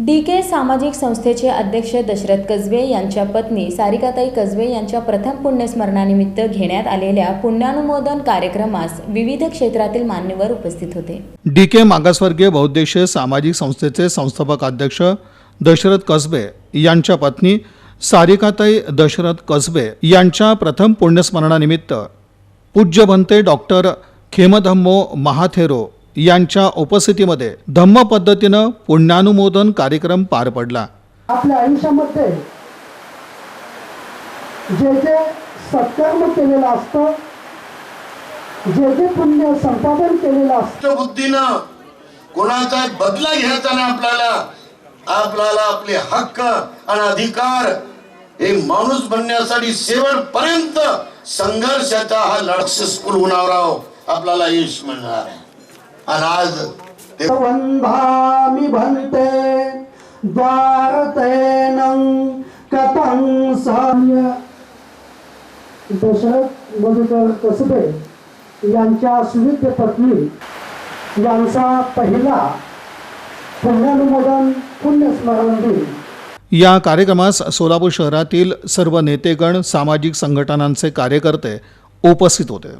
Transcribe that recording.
D के सामाजिक संस्थेचे अध्यक्ष दशरथ कसबे यांच्या पत्नी सारिकाताई कसबे यांच्या प्रथम पुण्यस्मरणानिमित्त घेण्यात आलेल्या पुण्यानुमोदन कार्यक्रमास विविध क्षेत्रातील मान्यवर उपस्थित होते. डी के मागासवर्गीय बहुद्देश सामाजिक संस्थेचे संस्थापक अध्यक्ष दशरथ कसबे यांच्या पत्नी सारिकाताई दशरथ कसबे यांच्या प्रथम पुण्यस्मरणानिमित्त पूज्यभंते डॉक्टर खेमधम्मो महाथेरो यांच्या उपस्थितीमध्ये धम्म पद्धतीनं पुण्यानुमोदन कार्यक्रम पार पडला. आपल्या आयुष्यामध्ये जे जे सत्कर्म केलेलं असतं जे जे पुण्य संपादन केलेलं असतं बुद्धीनं कोणाचा बदला घ्यायचा नाही आपल्याला. आपल्याला आपले हक्क आणि अधिकार हे माणूस बनण्यासाठी शेवटपर्यंत संघर्षाचा हा लढा सक्सेसफुल होणार आहोत आपल्याला यश मिळणार आहे. आणि आज वंधामि भन्ते द्वारतेनं कथं दशरथ मधुकर कसबे यांच्या सुविद्य पत्नी यांचा पहिला पुण्यानुमोदन पुण्यस्मरण दिन या कार्यक्रमास सोलापूर शहरातील सर्व नेतेगण सामाजिक संघटनांचे कार्यकर्ते उपस्थित होते.